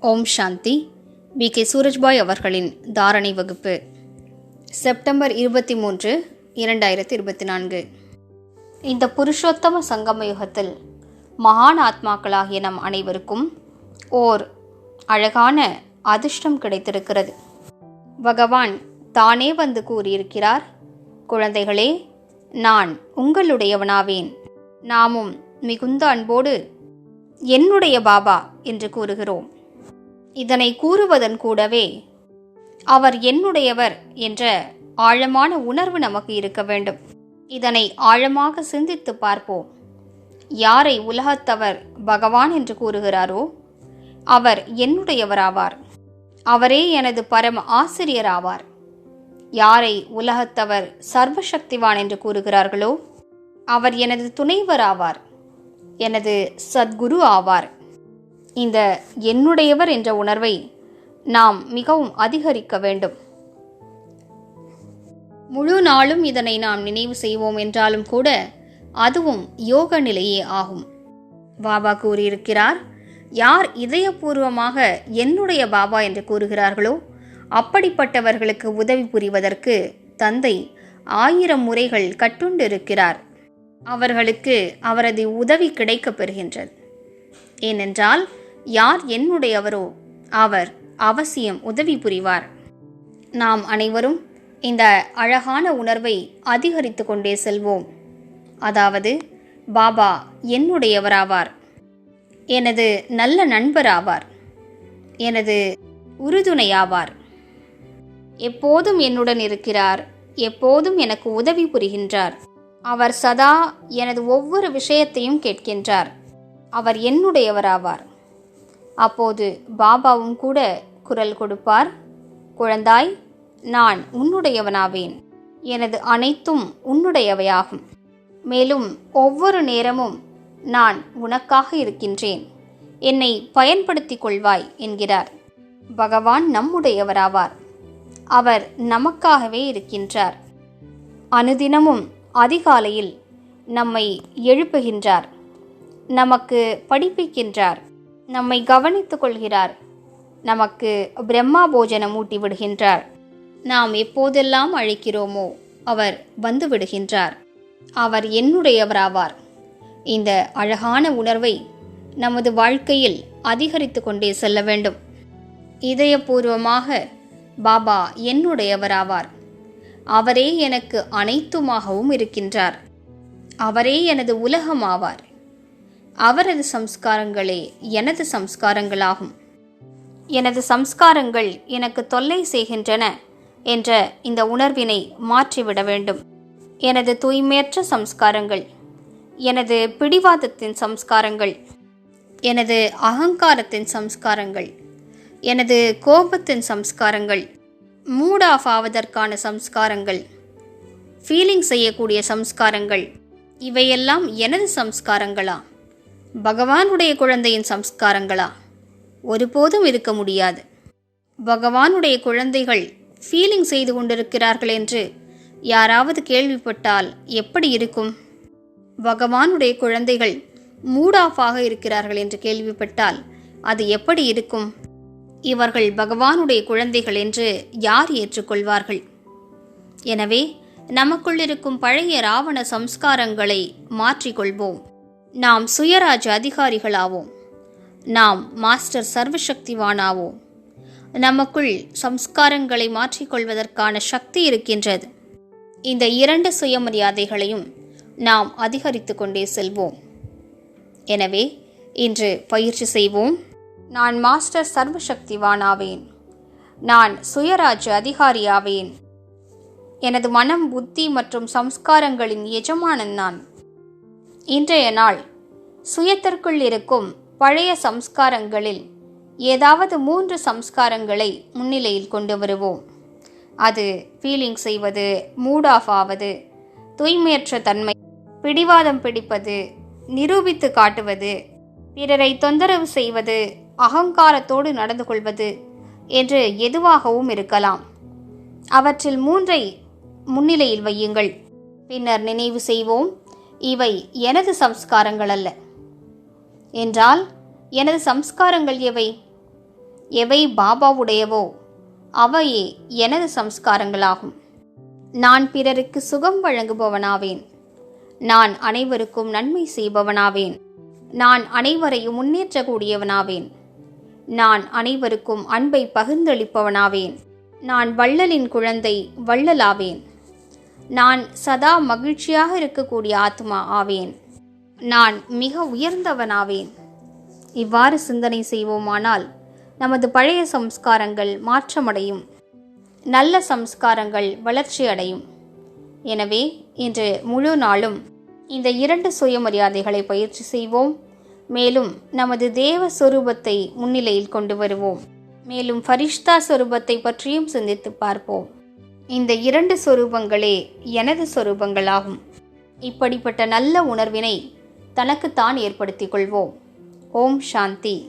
Om Shanti. We. K. Surajbhai அவர்களின் தாரணை வகுப்பு. செப்டம்பர் இருபத்தி மூன்று இரண்டாயிரத்தி இருபத்தி நான்கு. இந்த புருஷோத்தம சங்கம யுகத்தில் மகான் ஆத்மாக்களாகிய நம் அனைவருக்கும் ஓர் அழகான அதிர்ஷ்டம் கிடைத்திருக்கிறது. பகவான் தானே வந்து கூறியிருக்கிறார் குழந்தைகளே நான் உங்களுடையவனாவேன். நாமும் மிகுந்த அன்போடு என்னுடைய பாபா என்று கூறுகிறோம். இதனை கூறுவதன் கூடவே அவர் என்னுடையவர் என்ற ஆழமான உணர்வு நமக்கு இருக்க வேண்டும். இதனை ஆழமாக சிந்தித்து பார்ப்போம். யாரை உலகத்தவர் பகவான் என்று கூறுகிறாரோ அவர் என்னுடையவராவார். அவரே எனது பரம ஆசிரியர் ஆவார் யாரை உலகத்தவர் சர்வசக்திவான் என்று கூறுகிறார்களோ அவர் எனது துணைவர் ஆவார் எனது சத்குரு ஆவார். இந்த என்னுடையவர் என்ற உணர்வை நாம் மிகவும் அதிகரிக்க வேண்டும். முழு நாளும் இதனை நாம் நினைவு செய்வோம் என்றாலும் கூட அதுவும் யோக நிலையே ஆகும். பாபா கூறியிருக்கிறார் யார் இதயபூர்வமாக என்னுடைய பாபா என்று கூறுகிறார்களோ அப்படிப்பட்டவர்களுக்கு உதவி புரிவதற்கு தந்தை ஆயிரம் முறைகள் கட்டுண்டிருக்கிறார். அவர்களுக்கு அவரது உதவி கிடைக்கப் பெறுகின்றது. ஏனென்றால் யார் என்னுடையவரோ அவர் அவசியம் உதவி புரிவார். நாம் அனைவரும் இந்த அழகான உணர்வை அதிகரித்து கொண்டே செல்வோம். அதாவது பாபா என்னுடையவராவார். எனது நல்ல நண்பராவார். எனது உறுதுணையாவார். எப்போதும் என்னுடன் இருக்கிறார். எப்போதும் எனக்கு உதவி புரிகின்றார். அவர் சதா எனது ஒவ்வொரு விஷயத்தையும் கேட்கின்றார். அவர் என்னுடையவராவார். அப்போது பாபாவும் கூட குரல் கொடுப்பார் குழந்தாய் நான் உன்னுடையவனாவேன். எனது அனைத்தும் உன்னுடையவையாகும். மேலும் ஒவ்வொரு நேரமும் நான் உனக்காக இருக்கின்றேன். என்னை பயன்படுத்திக் கொள்வாய் என்கிறார். பகவான் நம்முடையவராவார். அவர் நமக்காகவே இருக்கின்றார். அனுதினமும் அதிகாலையில் நம்மை எழுப்புகின்றார். நமக்கு படிப்பிக்கின்றார். நம்மை கவனித்துக் கொள்கிறார். நமக்கு பிரம்மா போஜனம் ஊட்டி விடுகின்றார். நாம் எப்போதெல்லாம் அழைக்கிறோமோ அவர் வந்து விடுகின்றார். அவர் என்னுடையவராவார். இந்த அழகான உணர்வை நமது வாழ்க்கையில் அதிகரித்து கொண்டே செல்ல வேண்டும். இதயபூர்வமாக பாபா என்னுடையவராவார். அவரே எனக்கு அனைத்துமாகவும் இருக்கின்றார். அவரே எனது உலகமாவார். அவரது சம்ஸ்காரங்களே எனது சம்ஸ்காரங்களாகும். எனது சம்ஸ்காரங்கள் எனக்கு தொல்லை செய்கின்றன என்ற இந்த உணர்வினை மாற்றிவிட வேண்டும். எனது தூய்மையற்ற சம்ஸ்காரங்கள் எனது பிடிவாதத்தின் சம்ஸ்காரங்கள் எனது அகங்காரத்தின் சம்ஸ்காரங்கள் எனது கோபத்தின் சம்ஸ்காரங்கள் மூட் ஆஃப் ஆவதற்கான சம்ஸ்காரங்கள் ஃபீலிங் செய்யக்கூடிய சம்ஸ்காரங்கள் இவையெல்லாம் எனது சம்ஸ்காரங்களா? பகவானுடைய குழந்தையின் சம்ஸ்காரங்களா? ஒருபோதும் இருக்க முடியாது. பகவானுடைய குழந்தைகள் ஃபீலிங் செய்து கொண்டிருக்கிறார்கள் என்று யாராவது கேள்விப்பட்டால் எப்படி இருக்கும்? பகவானுடைய குழந்தைகள் மூட் ஆஃப் ஆக இருக்கிறார்கள் என்று கேள்விப்பட்டால் அது எப்படி இருக்கும்? இவர்கள் பகவானுடைய குழந்தைகள் என்று யார் ஏற்றுக்கொள்வார்கள்? எனவே நமக்குள் இருக்கும் பழைய ராவண சம்ஸ்காரங்களை மாற்றிக்கொள்வோம். நாம் சுயராஜ் அதிகாரிகளாவோம். நாம் மாஸ்டர் சர்வசக்திவானாவோம். நமக்குள் சம்ஸ்காரங்களை மாற்றிக்கொள்வதற்கான சக்தி இருக்கின்றது. இந்த இரண்டு சுயமரியாதைகளையும் நாம் அதிகரித்து கொண்டே செல்வோம். எனவே இன்று பயிற்சி செய்வோம். நான் மாஸ்டர் சர்வசக்திவானாவேன். நான் சுயராஜ் அதிகாரியாவேன். எனது மனம் புத்தி மற்றும் சம்ஸ்காரங்களின் எஜமானன் நான். இன்றைய நாள் சுயத்திற்குள் இருக்கும் பழைய சம்ஸ்காரங்களில் ஏதாவது மூன்று சம்ஸ்காரங்களை முன்னிலையில் கொண்டு வருவோம். அது ஃபீலிங் செய்வது மூட் ஆஃப் ஆவது தூய்மையற்ற தன்மை பிடிவாதம் பிடிப்பது நிரூபித்து காட்டுவது பிறரை தொந்தரவு செய்வது அகங்காரத்தோடு நடந்து கொள்வது என்று எதுவாகவும் இருக்கலாம். அவற்றில் மூன்றை முன்னிலையில் வையுங்கள். பின்னர் நினைவு செய்வோம் இவை எனது சம்ஸ்காரங்கள் அல்ல என்றால் எனது சம்ஸ்காரங்கள் எவை? எவை பாபாவுடையவோ அவையே எனது சம்ஸ்காரங்களாகும். நான் பிறருக்கு சுகம் வழங்குபவனாவேன். நான் அனைவருக்கும் நன்மை செய்பவனாவேன். நான் அனைவரையும் முன்னேற்றக்கூடியவனாவேன். நான் அனைவருக்கும் அன்பை பகிர்ந்தளிப்பவனாவேன். நான் வள்ளலின் குழந்தை வள்ளலாவேன். நான் சதா மகிழ்ச்சியாக இருக்கக்கூடிய ஆத்மா ஆவேன். நான் மிக உயர்ந்தவனாவேன் இவ்வாறு சிந்தனை செய்வோமானால் நமது பழைய சம்ஸ்காரங்கள் மாற்றமடையும். நல்ல சம்ஸ்காரங்கள் வளர்ச்சி அடையும் எனவே இன்று முழு நாளும் இந்த இரண்டு சுயமரியாதைகளை பயிற்சி செய்வோம். மேலும் நமது தேவ சொரூபத்தை முன்னிலையில் கொண்டு வருவோம். மேலும் ஃபரிஷ்தா சொரூபத்தை பற்றியும் சிந்தித்து பார்ப்போம். இந்த இரண்டு சொரூபங்களே எனது சொரூபங்களாகும். இப்படிப்பட்ட நல்ல உணர்வினை தனக்குத்தான் ஏற்படுத்திக் கொள்வோம். ஓம் சாந்தி.